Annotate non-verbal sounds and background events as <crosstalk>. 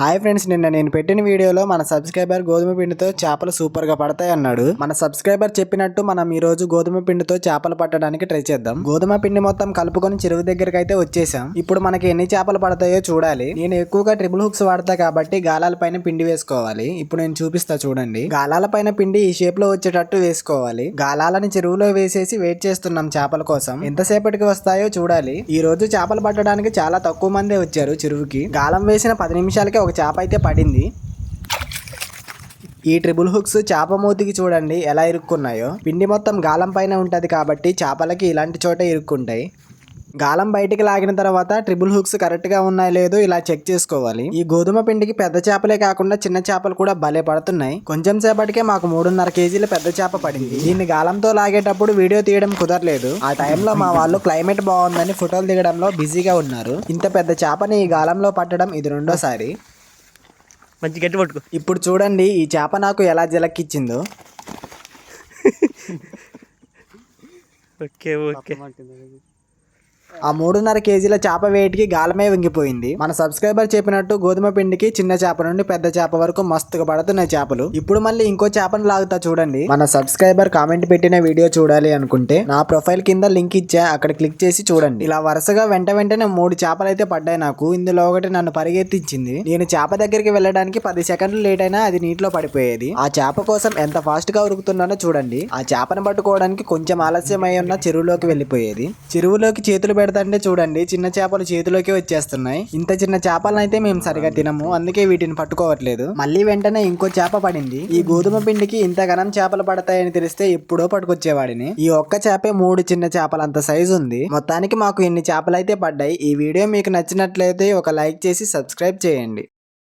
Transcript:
Hi friends నిన్న నేను పెట్టిన వీడియోలో మన సబ్స్క్రైబర్ గోధుమ పిండితో చేపలు సూపర్గా పడతాయి అన్నాడు. మన సబ్స్క్రైబర్ చెప్పినట్టు మనం ఈ రోజు గోధుమ పిండితో చేపలు పట్టడానికి ట్రై చేద్దాం. గోధుమ పిండి మొత్తం కలుపుకొని చెరువు దగ్గరికి అయితే వచ్చేసాం. ఇప్పుడు మనకి ఎన్ని చేపలు పడతాయో చూడాలి. నేను ఎక్కువగా ట్రిపుల్ హుక్స్ వాడతా కాబట్టి గాలాల పైన పిండి వేసుకోవాలి. ఇప్పుడు నేను చూపిస్తా చూడండి. గాలాల పైన పిండి ఈ షేప్లో వచ్చేటట్టు వేసుకోవాలి. గాలాలని చెరువులో వేసేసి వెయిట్ చేస్తున్నాం చేపల కోసం. ఎంతసేపటికి వస్తాయో చూడాలి. ఈ రోజు చేపలు పట్టడానికి చాలా తక్కువ మందే వచ్చారు చెరువుకి. గాలం వేసిన పది నిమిషాలకే ఒక చేప అయితే పడింది. ఈ ట్రిబుల్ హుక్స్ చేప మూతికి చూడండి ఎలా ఇరుక్కున్నాయో. పిండి మొత్తం గాలం పైన ఉంటుంది కాబట్టి చేపలకి ఇలాంటి చోట ఇరుక్కుంటాయి. గాలం బయటికి లాగిన తర్వాత ట్రిబుల్ హుక్స్ కరెక్ట్గా ఉన్నాయో లేదో ఇలా చెక్ చేసుకోవాలి. ఈ గోధుమ పిండికి పెద్ద చేపలే కాకుండా చిన్న చేపలు కూడా భలే పడుతున్నాయి. కొంచెం సేపటికే మాకు మూడున్నర కేజీల పెద్ద చేప పడింది. దీన్ని గాలంతో లాగేటప్పుడు వీడియో తీయడం కుదరలేదు. ఆ టైంలో మా వాళ్ళు క్లైమేట్ బాగుందని ఫోటోలు దిగడంలో బిజీగా ఉన్నారు. ఇంత పెద్ద చేపని ఈ గాలంలో పట్టడం ఇది రెండోసారి. మంచి గట్టి పట్టుకో. ఇప్పుడు చూడండి ఈ చేప నాకు ఎలా జలక్కిచ్చిందో. <laughs> Okay okay. ఆ మూడున్నర కేజీల చేప వేటికి గాలమే వంగిపోయింది. మన సబ్స్క్రైబర్ చెప్పినట్టు గోధుమ పిండికి చిన్న చేప నుండి పెద్ద చేప వరకు మస్తుగా పడుతున్నాయి చేపలు. ఇప్పుడు మళ్ళీ ఇంకో చేపను లాగుతా చూడండి. మన సబ్స్క్రైబర్ కామెంట్ పెట్టిన వీడియో చూడాలి అనుకుంటే నా ప్రొఫైల్ కింద లింక్ ఇచ్చా అక్కడ క్లిక్ చేసి చూడండి. ఇలా వరుసగా వెంట వెంటనే మూడు చేపలు అయితే పడ్డాయి నాకు. ఇందులో ఒకటి నన్ను పరిగెత్తించింది. నేను చేప దగ్గరికి వెళ్ళడానికి పది సెకండ్లు లేట్ అయినా అది నీటిలో పడిపోయేది. ఆ చేప కోసం ఎంత ఫాస్ట్గా ఉరుకుతున్నానో చూడండి. ఆ చేపను పట్టుకోవడానికి కొంచెం ఆలస్యం అయి ఉన్న చెరువులోకి వెళ్ళిపోయేది. చెరువులోకి చేతులు పెడతంటే చూడండి చిన్న చేపలు చేతిలోకి వచ్చేస్తున్నాయి. ఇంత చిన్న చేపలను అయితే మేము సరిగా తినము అందుకే వీటిని పట్టుకోవట్లేదు. మళ్ళీ వెంటనే ఇంకో చేప పడింది. ఈ గోధుమ పిండికి ఇంత ఘనం చేపలు పడతాయని తెలిస్తే ఎప్పుడో పట్టుకొచ్చేవాడిని. ఈ ఒక్క చేపే మూడు చిన్న చేపలు అంత సైజు ఉంది. మొత్తానికి మాకు ఇన్ని చేపలు అయితే పడ్డాయి. ఈ వీడియో మీకు నచ్చినట్లయితే ఒక లైక్ చేసి సబ్స్క్రైబ్ చేయండి.